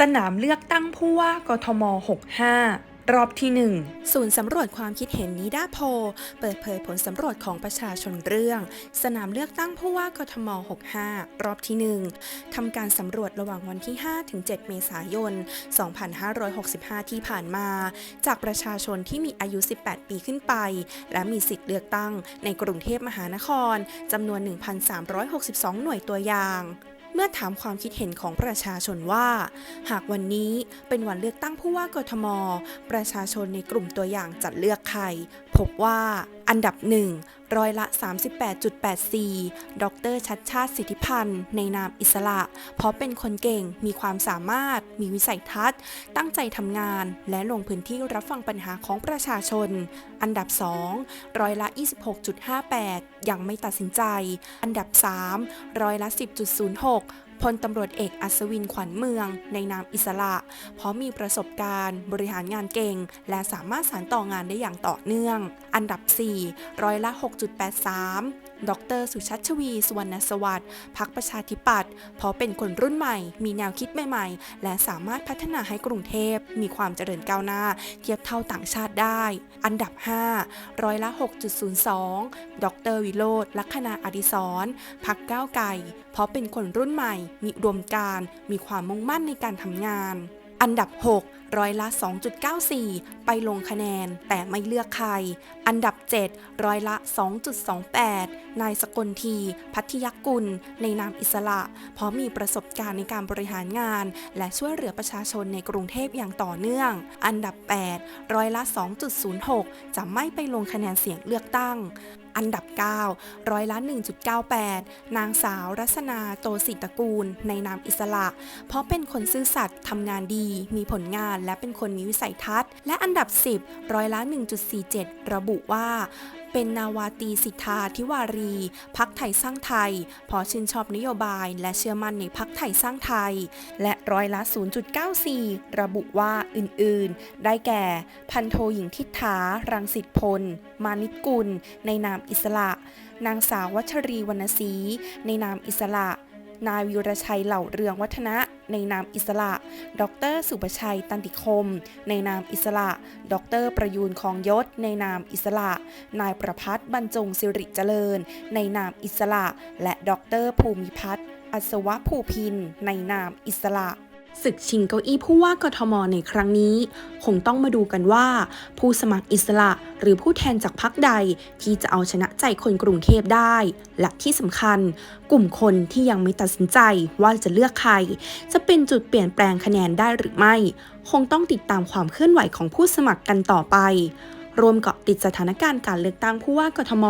สนามเลือกตั้งผู้ว่ากทม 65รอบที่ 1 ศูนย์สำรวจความคิดเห็นนิดาโพ เปิดเผยผลสำรวจของประชาชนเรื่อง สนามเลือกตั้งผู้ว่ากทม 65 รอบที่ 1 ทำการสำรวจระหว่างวันที่ 5 ถึง 7 เมษายน 2565 ที่ผ่านมา จากประชาชนที่มีอายุ 18 ปีขึ้นไป และมีสิทธิ์เลือกตั้งในกรุงเทพมหานครจำนวน 1,362 หน่วยตัวอย่าง เมื่อถามความคิดเห็นของประชาชนว่า หากวันนี้เป็นวันเลือกตั้งผู้ว่ากทม ประชาชนในกลุ่มตัวอย่างจัดเลือกใคร พบว่า อันดับหนึ่งร้อยละ 38.84 ดรชัดชาติสิทธิพันธ์ ในนามอิสระ เพราะเป็นคนเก่ง มีความสามารถ มีวิสัยทัศน์ ตั้งใจทำงาน และลงพื้นที่รับฟังปัญหาของประชาชน อันดับ 2 ร้อยละ 26.58 ยังไม่ตัดสินใจ อันดับ 3 ร้อยละ 10.06 พลตำรวจเอกอัศวินขวัญเมือง ในนามอิสระ เพราะมีประสบการณ์ บริหารงานเก่ง และสามารถสานต่องานได้อย่างต่อเนื่อง อันดับ 4 ร้อยละ 6.83 ดร สุชัชวี สุวรรณสวัสดิ์พักประชาธิปัตย์เพราะเป็นคนรุ่นใหม่ มีแนวคิดใหม่ ๆ และสามารถพัฒนาให้กรุงเทพ มีความเจริญก้าวหน้า เทียบเท่าต่างชาติได้ อันดับ 5 ร้อยละ 6.02 ดร วิโรธลัคนาอดิศรพักก้าวไก่เพราะเป็นคนรุ่นใหม่มีอุดมการ มีความมุ่งมั่นในการทำงาน อันดับ 6 ร้อยละ 2.94 ไปลงคะแนนแต่ไม่เลือกใคร อันดับ 7 ร้อยละ 2.28 นายสกลที พัทยกุล ในนามอิสระ เพราะมีประสบการณ์ในการบริหารงาน และช่วยเหลือประชาชนในกรุงเทพอย่างต่อเนื่อง อันดับ 8 ร้อยละ 2.06 จะไม่ไปลงคะแนนเสียงเลือกตั้ง อันดับ 9 ร้อยละ 1.98 นางสาวรัศนาโตสิตรกูล ในนามอิสระ เพราะเป็นคนซื่อสัตย์ทำงานดี มีผลงานและเป็นคนมีวิสัยทัศน์ และอันดับ 10 ร้อยละ 1.47 ระบุว่า เป็นนาวาตีสิทธาทิวารี พักไทยสร้างไทยพราะชื่นชอบนโยบาย และเชื่อมั่นในพักไทยสร้างไทย และร้อยละ 0.94 ระบุว่าอื่นๆ ได้แก่ พันโทหญิงทิฏฐา รังสิตพล มานิตกุล ในนามอิสระ นางสาววัชรีวรรณศรีในนามอิสระ นายวิรชัยเหล่าเรืองวัฒนะ ในนามอิสระ ดร สุประชัยตันติคม ในนามอิสระ ดร ประยูนคองยศ ในนามอิสระ นายประพัฒน์บรรจงสิริเจริญ ในนามอิสระ และดร ภูมิพัฒน์อัศวะภูพิน ในนามอิสระ ศึกชิงเก้าอี้ผู้ว่ากทมในครั้งนี้ คงต้องมาดูกันว่า ผู้สมัครอิสระหรือผู้แทนจากพรรคใดที่จะเอาชนะใจคนกรุงเทพได้ และที่สำคัญ กลุ่มคนที่ยังไม่ตัดสินใจว่าจะเลือกใคร จะเป็นจุดเปลี่ยนแปลงคะแนนได้หรือไม่ คงต้องติดตามความเคลื่อนไหวของผู้สมัครกันต่อไป รวมเกาะติดสถานการณ์การเลือกตั้งผู้ว่ากทม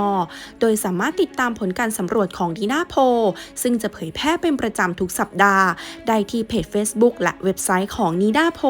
โดยสามารถติดตามผลการสำรวจของดีน่าโพ ซึ่งจะเผยแพร่เป็นประจำทุกสัปดาห์ ได้ที่เพจ Facebook และเว็บไซต์ของนีดาโพ